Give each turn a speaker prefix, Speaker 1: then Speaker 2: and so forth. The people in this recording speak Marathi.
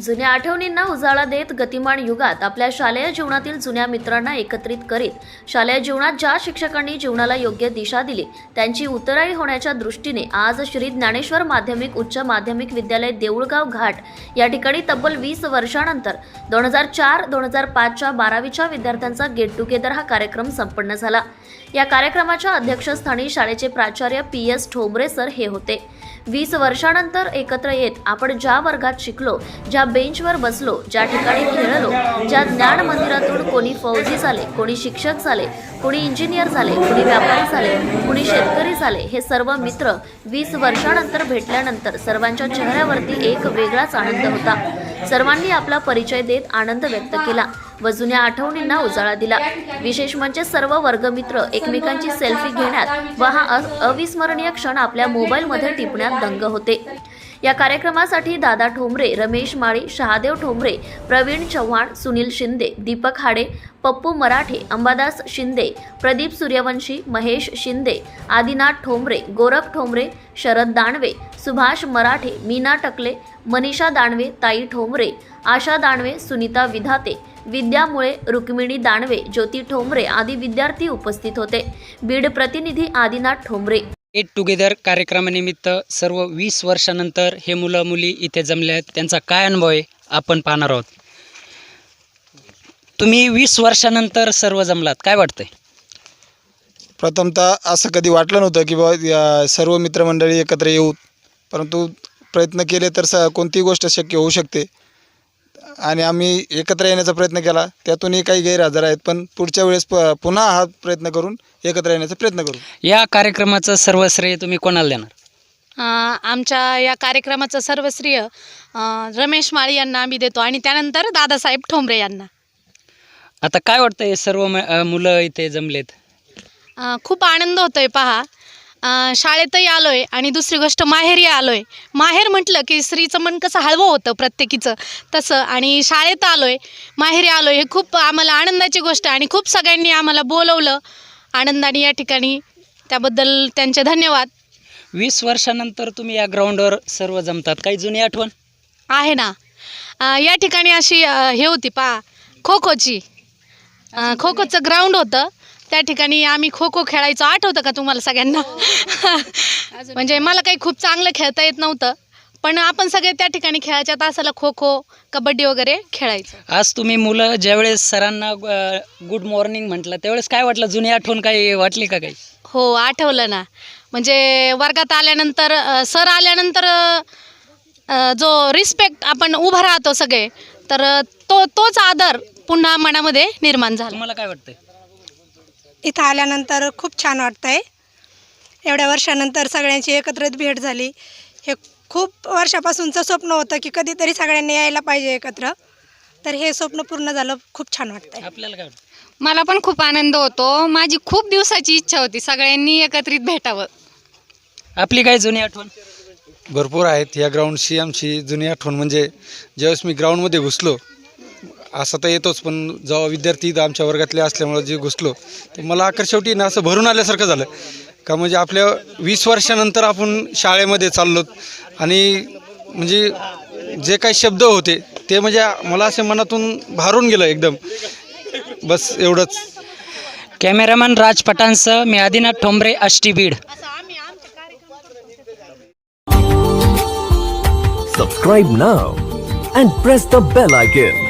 Speaker 1: जुन्या आठवणींना उजाळा देत गतिमान युगात आपल्या शालेय जीवनातील जुन्या मित्रांना एकत्रित करीत शालेय जीवनात ज्या शिक्षकांनी जीवनाला योग्य दिशा दिली त्यांची उतराई होण्याच्या दृष्टीने आज श्री ज्ञानेश्वर माध्यमिक उच्च माध्यमिक विद्यालय देऊळगाव घाट या ठिकाणी तब्बल वीस वर्षानंतर दोन हजार चार दोन हजार पाचच्या बारावीच्या विद्यार्थ्यांचा गेट टुगेदर हा कार्यक्रम संपन्न झाला. या कार्यक्रमाच्या अध्यक्षस्थानी शाळेचे प्राचार्य पी एस ठोंबरे सर हे होते. वीस वर्षानंतर एकत्र येत आपण ज्या वर्गात शिकलो ज्या बेंचवर बसलो ज्या ठिकाणी खेळलो ज्या ज्ञान मंदिरातून कोणी फौजी झाले कोणी शिक्षक झाले कोणी इंजिनियर झाले कोणी व्यापारी झाले कोणी शेतकरी झाले हे सर्व मित्र वीस वर्षानंतर भेटल्यानंतर सर्वांच्या चेहऱ्यावरती एक वेगळाच आनंद होता. सर्वांनी आपला परिचय देत आनंद व्यक्त केला व जुन्या आठवणींना उजाळा दिला. विशेष म्हणजे सर्व वर्गमित्र एकमेकांची सेल्फी घेण्यात व हा अविस्मरणीय क्षण आपल्या मोबाईलमध्ये टिपण्यात दंग होते. या कार्यक्रमासाठी दादा ठोंबरे रमेश माळी शहादेव ठोंबरे प्रवीण चव्हाण सुनील शिंदे दीपक हाडे पप्पू मराठे अंबादास शिंदे प्रदीप सूर्यवंशी महेश शिंदे आदिनाथ ठोंबरे गोरख ठोंबरे शरद दानवे सुभाष मराठे मीना टकले मनीषा दानवे ताई ठोंबरे आशा दानवे सुनीता विधाते विद्यामुळे रुक्मिणी दानवे ज्योती ठोंबरे आदी विद्यार्थी उपस्थित होते. बीड प्रतिनिधी आदिनाथ ठोंबरे.
Speaker 2: गेट टुगेदर कार्यक्रमानिमित्त सर्व वीस वर्षानंतर हे मुलं मुली इथे जमले आहेत. त्यांचा काय अनुभव आहे? आपण पाहणार आहोत. तुम्ही वीस वर्षानंतर सर्व जमलात. काय वाटतंय?
Speaker 3: प्रथमतः असं कधी वाटलं नव्हतं की बाबा सर्व मित्रमंडळी एकत्र येऊ. परंतु प्रयत्न केले तर स कोणतीही गोष्ट शक्य होऊ शकते. आणि आम्ही एकत्र येण्याचा प्रयत्न केला. त्यातूनही काही गैरहजर आहेत पण पुढच्या वेळेस प पुन्हा हा प्रयत्न करून एकत्र येण्याचा प्रयत्न करू.
Speaker 2: या कार्यक्रमाचं सर्व श्रेय तुम्ही कोणाला देणार?
Speaker 4: अ, आमच्या या कार्यक्रमाचं सर्व श्रेय अ, रमेश माळी यांना आम्ही देतो आणि त्यानंतर दादासाहेब ठोंबरे यांना.
Speaker 2: आता काय वाटतं हे सर्व म- अं, मुलं इथे जमलेत?
Speaker 4: अ, खूप आनंद होतोय पहा. शाळेतही आलोय आणि दुसरी गोष्ट माहेरी आलोय. माहेर म्हटलं की स्त्रीचं मन कसं हळवं होतं प्रत्येकीचं तसं. आणि शाळेत आलोय माहेरी आलोय हे खूप आम्हाला आनंदाची गोष्ट आहे आणि खूप सगळ्यांनी आम्हाला बोलवलं. आनंदाने या ठिकाणी त्याबद्दल त्यांचे धन्यवाद.
Speaker 2: वीस वर्षानंतर तुम्ही या ग्राउंडवर सर्व जमतात. काही जुनी आठवण?
Speaker 4: आहे ना. या ठिकाणी अशी हे होती पा खो खोची खो खोचं ग्राउंड होतं. त्या ठिकाणी आम्ही खो खो खेळायचो. आठवतं का तुम्हाला सगळ्यांना? म्हणजे मला काही खूप चांगलं खेळता येत नव्हतं. पण आपण सगळे त्या ठिकाणी खेळायच्या तासाला खो खो कबड्डी वगैरे खेळायचो.
Speaker 2: आज तुम्ही मुलं ज्यावेळेस सरांना गुड मॉर्निंग म्हटलं त्यावेळेस काय वाटलं? जुनी आठवण काही वाटली का काही?
Speaker 4: हो आठवलं ना. म्हणजे वर्गात आल्यानंतर सर आल्यानंतर जो रिस्पेक्ट आपण उभं राहतो सगळे तर तो तोच आदर पुन्हा मनामध्ये निर्माण झाला.
Speaker 2: तुम्हाला काय वाटतंय?
Speaker 5: इथं आल्यानंतर खूप छान वाटतं आहे एवढ्या वर्षानंतर सगळ्यांची एकत्रित भेट झाली. हे खूप वर्षापासूनचं स्वप्न होतं की कधीतरी सगळ्यांनी यायला पाहिजे एकत्र. तर हे स्वप्न पूर्ण झालं खूप छान वाटतं आहे
Speaker 2: आपल्याला काय वाटतं?
Speaker 6: मला पण खूप आनंद होतो. माझी खूप दिवसाची इच्छा होती सगळ्यांनी एकत्रित भेटावं.
Speaker 2: आपली काय जुनी आठवण?
Speaker 3: भरपूर आहेत. या ग्राउंडची आमची जुनी आठवण म्हणजे ज्यावेळेस मी ग्राउंडमध्ये घुसलो असं तर येतोच पण जेव्हा विद्यार्थी इथं आमच्या वर्गातले असल्यामुळं जे घुसलो तर मला अखेर शेवटी ना असं भरून आल्यासारखं झालं. का म्हणजे आपल्या वीस वर्षानंतर आपण शाळेमध्ये चाललो आणि म्हणजे जे काही शब्द होते ते म्हणजे मला असे मनातून भारून गेलं एकदम. बस एवढंच.
Speaker 2: कॅमेरामॅन राज पठाणसह मी Adinath Thombre Ashti Beed.
Speaker 7: Subscribe now and press the bell icon.